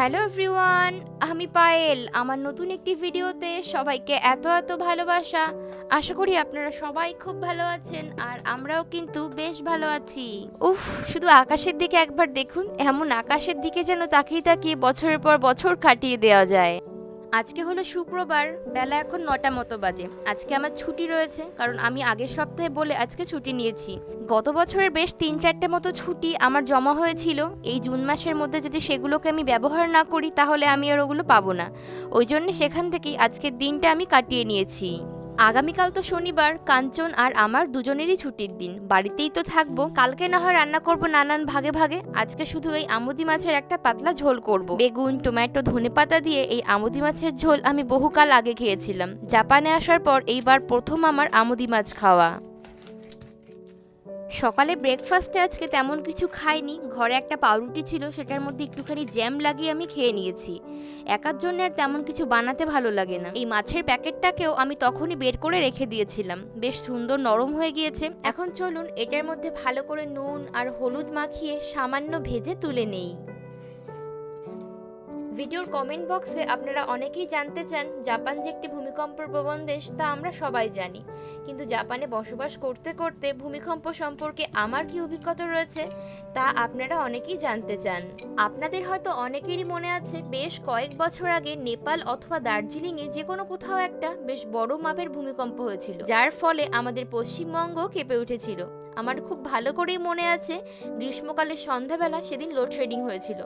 Hello everyone, আমি পায়েল। আমার নতুন একটি ভিডিওতে সবাইকে এত এত ভালোবাসা। আশা করি আপনারা সবাই খুব ভালো আছেন আর আমরাও কিন্তু বেশ ভালো আছি। উফ, শুধু আকাশের দিকে একবার দেখুন, এমন আকাশের দিকে যেন তাকিয়ে তাকিয়ে বছরের পর বছর কাটিয়ে দেওয়া যায়। আজকে হলো শুক্রবার, বেলা এখন নটা মতো বাজে। আজকে আমার ছুটি রয়েছে, কারণ আমি আগের সপ্তাহে বলে আজকে ছুটি নিয়েছি। গত বছরের বেশ তিন চারটে মতো ছুটি আমার জমা হয়েছিল। এই জুন মাসের মধ্যে যদি সেগুলোকে আমি ব্যবহার না করি, তাহলে আমি আর ওগুলো পাবো না। ওই জন্য সেখান থেকেই আজকের দিনটা আমি কাটিয়ে নিয়েছি। আগামীকাল তো শনিবার, কাঞ্চন আর আমার দুজনেরই ছুটির দিন। বাড়িতেই তো থাকব। কালকে না হয় রান্না করব নানান ভাগে ভাগে। আজকে শুধু এই আমুদি মাছের একটা পাতলা ঝোল করব। বেগুন, টমেটো, ধনে পাতা দিয়ে এই আমুদি মাছের ঝোল আমি বহুকাল আগে খেয়েছিলাম। জাপানে আসার পর এইবার প্রথম আমার আমুদি মাছ খাওয়া। সকালে ব্রেকফাস্টে আজকে তেমন কিছু খাইনি। ঘরে একটা পাউরুটি ছিল, সেটার মধ্যে একটুখানি জ্যাম লাগিয়ে আমি খেয়ে নিয়েছি। একার জন্য আর তেমন কিছু বানাতে ভালো লাগে না। এই মাছের প্যাকেটটাকেও আমি তখনই বের করে রেখে দিয়েছিলাম। বেশ সুন্দর নরম হয়ে গিয়েছে। এখন চলুন, এটার মধ্যে ভালো করে নুন আর হলুদ মাখিয়ে সামান্য ভেজে তুলে নেই। ভিডিওর কমেন্ট বক্সে আপনারা অনেকেই জানতে চান, জাপান যে একটি ভূমিকম্প প্রবণ দেশ, তা আমরা সবাই জানি। কিন্তু জাপানে বসবাস করতে করতে ভূমিকম্প সম্পর্কে আমার কি অভিজ্ঞতা রয়েছে, তা আপনারা অনেকেই জানতে চান। আপনাদের হয়তো অনেকেরই মনে আছে, বেশ কয়েক বছর আগে নেপাল অথবা দার্জিলিংয়ে যে কোনো কোথাও একটা বেশ বড় মাপের ভূমিকম্প হয়েছিল, যার ফলে আমাদের পশ্চিমবঙ্গ কেঁপে উঠেছিল। আমার খুব ভালো করেই মনে আছে গ্রীষ্মকালের সন্ধ্যাবেলা সেদিন লোডশেডিং হয়েছিল।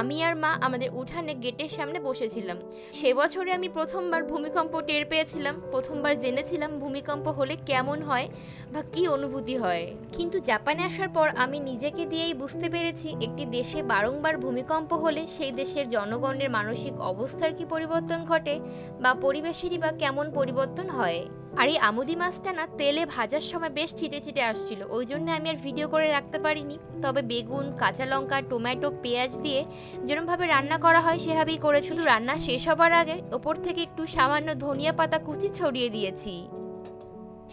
আমি আর মা আমাদের উঠানে গেটের সামনে বসেছিলাম। সে বছরে আমি প্রথমবার ভূমিকম্প টের পেয়েছিলাম, প্রথমবার জেনেছিলাম ভূমিকম্প হলে কেমন হয় বা কী অনুভূতি হয়। কিন্তু জাপানে আসার পর আমি নিজেকে দিয়েই বুঝতে পেরেছি, একটি দেশে বারংবার ভূমিকম্প হলে সেই দেশের জনগণের মানসিক অবস্থার কি পরিবর্তন ঘটে বা পরিবেশেরই বা কেমন পরিবর্তন হয়। আর এই আমুদি মাছটা না তেলে ভাজার সময় বেশ ছিটে ছিটে আসছিল, ওই জন্য আমি আর ভিডিও করে রাখতে পারিনি। তবে বেগুন, কাঁচা লঙ্কা টমেটো পেঁয়াজ দিয়ে যেরমভাবে রান্না করা হয় সেভাবেই করে শুধু রান্না শেষ হবার আগে ওপর থেকে একটু সামান্য ধনিয়া পাতা কুচি ছড়িয়ে দিয়েছি।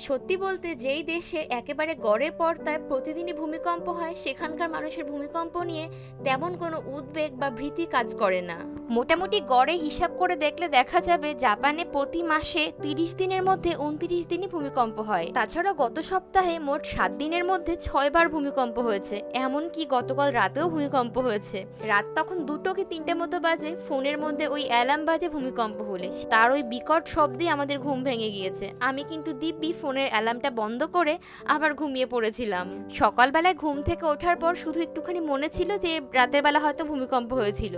সত্যি বলতে যেই দেশে একেবারে গড়ে পর্দায় প্রতিদিনই ভূমিকম্প হয়, সেখানকার মানুষের ভূমিকম্প নিয়ে তেমন কোনো উদ্বেগ বা ভীতি কাজ করে না। মোটামুটি গড়ে হিসাব করে দেখলে দেখা যাবে, জাপানে প্রতি মাসে তিরিশ দিনের মধ্যে উনত্রিশ দিনই ভূমিকম্প হয়। তাছাড়া গত সপ্তাহে মোট সাত দিনের মধ্যে ছয়বার ভূমিকম্প হয়েছে। এমনকি গতকাল রাতেও ভূমিকম্প হয়েছে। রাত তখন দুটো কি তিনটে মতো বাজে, ফোনের মধ্যে ওই অ্যালার্ম বাজে ভূমিকম্প হলে। তার ওই বিকট শব্দে আমাদের ঘুম ভেঙে গিয়েছে। আমি কিন্তু দিব্যি ফোনের অ্যালার্মটা বন্ধ করে আবার ঘুমিয়ে পড়েছিলাম। সকালবেলায় ঘুম থেকে ওঠার পর শুধু একটুখানি মনে ছিল যে রাতের বেলা হয়তো ভূমিকম্প হয়েছিল।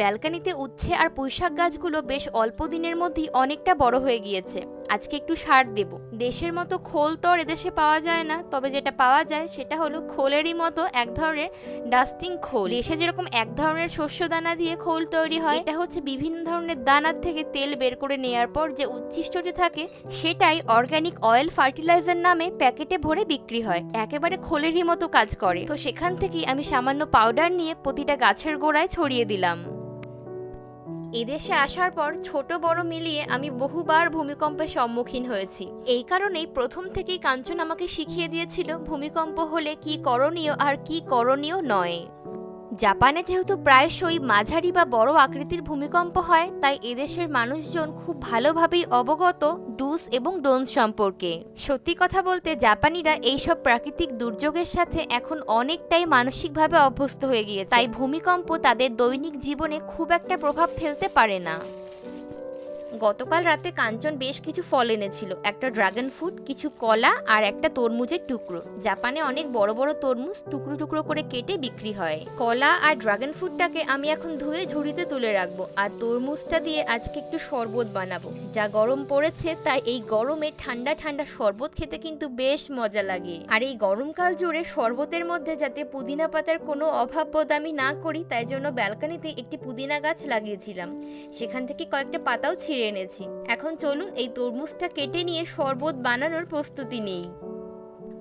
ব্যালকানিতে উচ্ছে আর পুঁইশাক গাছগুলো বেশ অল্প দিনের মধ্যেই অনেকটা বড় হয়ে গিয়েছে। আজকে একটু সার দেব। দেশের মতো খোল তো আর এদেশে পাওয়া যায় না, তবে যেটা পাওয়া যায় সেটা হলো খোলেরই মতো এক ধরনের ডাস্টিং খোল। দেশে যেরকম এক ধরনের শস্য দানা দিয়ে খোল তৈরি হয়, এটা হচ্ছে বিভিন্ন ধরনের দানার থেকে তেল বের করে নেয়ার পর যে উচ্ছিষ্টটি থাকে, সেটাই অর্গানিক অয়েল ফার্টিলাইজার নামে প্যাকেটে ভরে বিক্রি হয়। একেবারে খোলেরই মতো কাজ করে। তো সেখান থেকেই আমি সামান্য পাউডার নিয়ে প্রতিটা গাছের গোড়ায় ছড়িয়ে দিলাম। এদেশে আসার পর ছোট বড় মিলিয়ে আমি বহুবার ভূমিকম্পের সম্মুখীন হয়েছি। এই কারণেই প্রথম থেকেই কাঞ্চন আমাকে শিখিয়ে দিয়েছিল ভূমিকম্প হলে কি করণীয় আর কি করণীয় নয়। জাপানে যেহেতু প্রায়শই মাঝারি বা বড় আকৃতির ভূমিকম্প হয়, তাই এদেশের মানুষজন খুব ভালোভাবেই অবগত ডুস এবং ডোন সম্পর্কে। সত্যি কথা বলতে জাপানিরা এইসব প্রাকৃতিক দুর্যোগের সাথে এখন অনেকটাই মানসিকভাবে অভ্যস্ত হয়ে গিয়েছে। তাই ভূমিকম্প তাদের দৈনিক জীবনে খুব একটা প্রভাব ফেলতে পারে না। গতকাল রাতে কাঞ্চন বেশ কিছু ফল এনেছিল। একটা ড্রাগন ফ্রুট কিছু কলা আর একটা তরমুজের টুকরো। জাপানে অনেক বড় বড় তরমুজ টুকরো টুকরো করে কেটে বিক্রি হয়। কলা আর ড্রাগন ফ্রুটটাকে আমি এখন ধুয়ে ঝুড়িতে তুলে রাখব আর তরমুজটা দিয়ে আজকে একটু শরবত বানাবো। যা গরম পড়েছে, তাই এই গরমে ঠান্ডা ঠান্ডা শরবত খেতে কিন্তু বেশ মজা লাগে। আর এই গরমকাল জুড়ে শরবতের মধ্যে যাতে পুদিনা পাতার কোনো অভাব বোধ আমি না করি, তাই জন্য ব্যালকানিতে একটি পুদিনা গাছ লাগিয়েছিলাম। সেখান থেকে কয়েকটা পাতাও ছিঁড়ে এনেছি। এখন চলুন এই তরমুজটা কেটে নিয়ে শরবত বানানোর প্রস্তুতি নেই।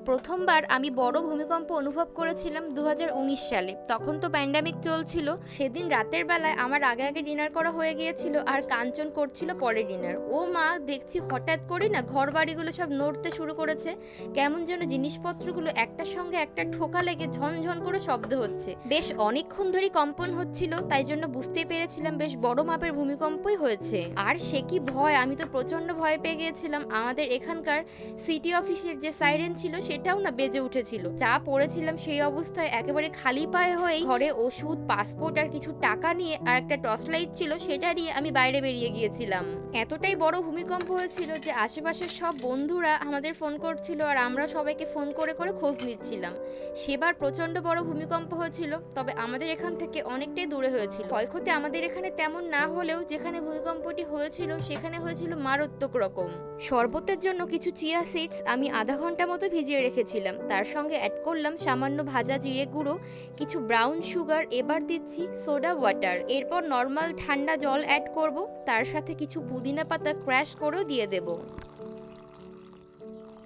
প্রথমবার আমি বড় ভূমিকম্প অনুভব করেছিলাম দু হাজার উনিশ সালে। তখন তো প্যান্ডামিক চলছিল। সেদিন রাতের বেলায় আমার আগে আগে ডিনার করা হয়ে গিয়েছিল আর কাঞ্চন করছিল পরে ডিনার ও মা, দেখছি হঠাৎ করেই না ঘর বাড়িগুলো সব নড়তে শুরু করেছে। কেমন যেন জিনিসপত্রগুলো একটার সঙ্গে একটা ঠোকা লেগে ঝনঝন করে শব্দ হচ্ছে। বেশ অনেকক্ষণ ধরে কম্পন হচ্ছিল, তাই জন্য বুঝতে পেরেছিলাম বেশ বড় মাপের ভূমিকম্পই হয়েছে। আর সে কি ভয়, আমি তো প্রচণ্ড ভয় পেয়ে গিয়েছিলাম। আমাদের এখানকার সিটি অফিসের যে সাইরেন ছিল সেটাও না বেজে উঠেছিল। যা পড়েছিলাম সেই অবস্থায় একেবারে খালি পায়ে হয়েই ঘরে ওষুধ, পাসপোর্ট আর কিছু টাকা নিয়ে আর একটা টর্চ লাইট ছিল সেটা নিয়ে আমি বাইরে বেরিয়ে গিয়েছিলাম। এতটাই বড় ভূমিকম্প হয়েছিল যে আশেপাশের সব বন্ধুরা আমাদের ফোন করছিল আর আমরা সবাইকে ফোন করে করে খোঁজ নিচ্ছিলাম। সেবার প্রচণ্ড বড় ভূমিকম্প হয়েছিল, তবে আমাদের এখান থেকে অনেকটাই দূরে হয়েছিল। ক্ষয়ক্ষতি আমাদের এখানে তেমন না হলেও যেখানে ভূমিকম্পটি হয়েছিল সেখানে হয়েছিল মারাত্মক রকম। শরবতের জন্য কিছু চিয়া সিডস আমি আধা ঘণ্টা মতো ভিজিয়ে রেখেছিলাম। তার সঙ্গে অ্যাড করলাম সামান্য ভাজা জিরে গুঁড়ো, কিছু ব্রাউন সুগার এবার দিচ্ছি সোডা ওয়াটার এরপর নর্মাল ঠান্ডা জল অ্যাড করব, তার সাথে কিছু পুদিনা পাতা ক্র্যাশ করেও দিয়ে দেবো।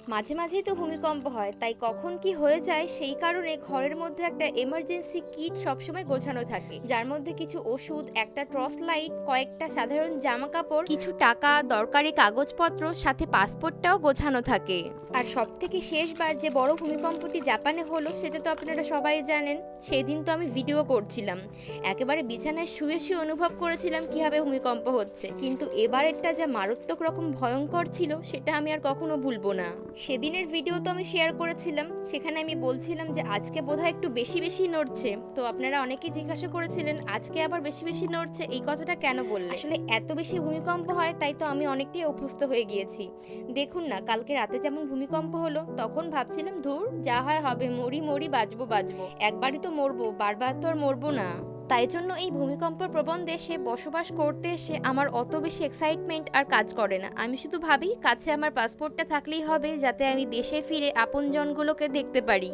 মাঝে মাঝেই তো ভূমিকম্প হয়, তাই কখন কি হয়ে যায় সেই কারণে ঘরের মধ্যে একটা এমার্জেন্সি কিট সবসময় গোছানো থাকে। যার মধ্যে কিছু ওষুধ, একটা টর্চ লাইট কয়েকটা সাধারণ জামা কাপড় কিছু টাকা, দরকারি কাগজপত্র, সাথে পাসপোর্টটাও গোছানো থাকে। আর সব থেকে শেষবার যে বড় ভূমিকম্পটি জাপানে হলো, সেটা তো আপনারা সবাই জানেন, সেদিন তো আমি ভিডিও করছিলাম। একেবারে বিছানায় শুয়ে শুয়ে অনুভব করেছিলাম কীভাবে ভূমিকম্প হচ্ছে। কিন্তু এবারেরটা যা মারাত্মক রকম ভয়ঙ্কর ছিল, সেটা আমি আর কখনো ভুলবো না। সেদিনের ভিডিও তো আমি শেয়ার করেছিলাম। সেখানে আমি বলছিলাম যে, আজকে বোধহয় একটু বেশি বেশি নড়ছে। তো আপনারা অনেকেই জিজ্ঞাসা করেছিলেন, আজকে আবার বেশি বেশি নড়ছে? এই কথাটা কেন বললেন? আসলে এত বেশি ভূমিকম্প হয়, তাই তো আমি অনেকটাই অভ্যস্ত হয়ে গিয়েছি। দেখুন না, কালকে রাতে যেমন ভূমিকম্প হলো, তখন ভাবছিলাম, ধুর, যা হয় হবে, মরি মরি, বাজবো বাজবো। একবারই তো মরবো, বারবার তো আর মরবো না। তাই জন্য এই ভূমিকম্প প্রবণ দেশে বসবাস করতে এসে আমার অত বেশি এক্সাইটমেন্ট আর কাজ করে না। আমি শুধু ভাবি, কাছে আমার পাসপোর্টটা থাকলেই হবে যাতে আমি দেশে ফিরে আপনজনগুলোকে দেখতে পারি।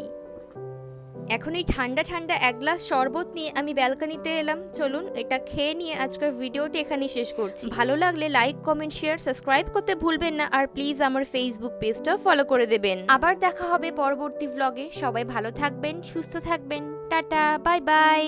এখন এই ঠান্ডা ঠান্ডা এক গ্লাস শরবত নিয়ে আমি ব্যালকনিতে এলাম। চলুন, এটা খেয়ে নিয়ে আজকের ভিডিওটি এখানেই শেষ করছি। ভালো লাগলে লাইক কমেন্ট শেয়ার সাবস্ক্রাইব করতে ভুলবেন না আর প্লিজ আমার ফেসবুক পেজটাও ফলো করে দেবেন। আবার দেখা হবে পরবর্তী ভ্লগে সবাই ভালো থাকবেন, সুস্থ থাকবেন। Tata bye bye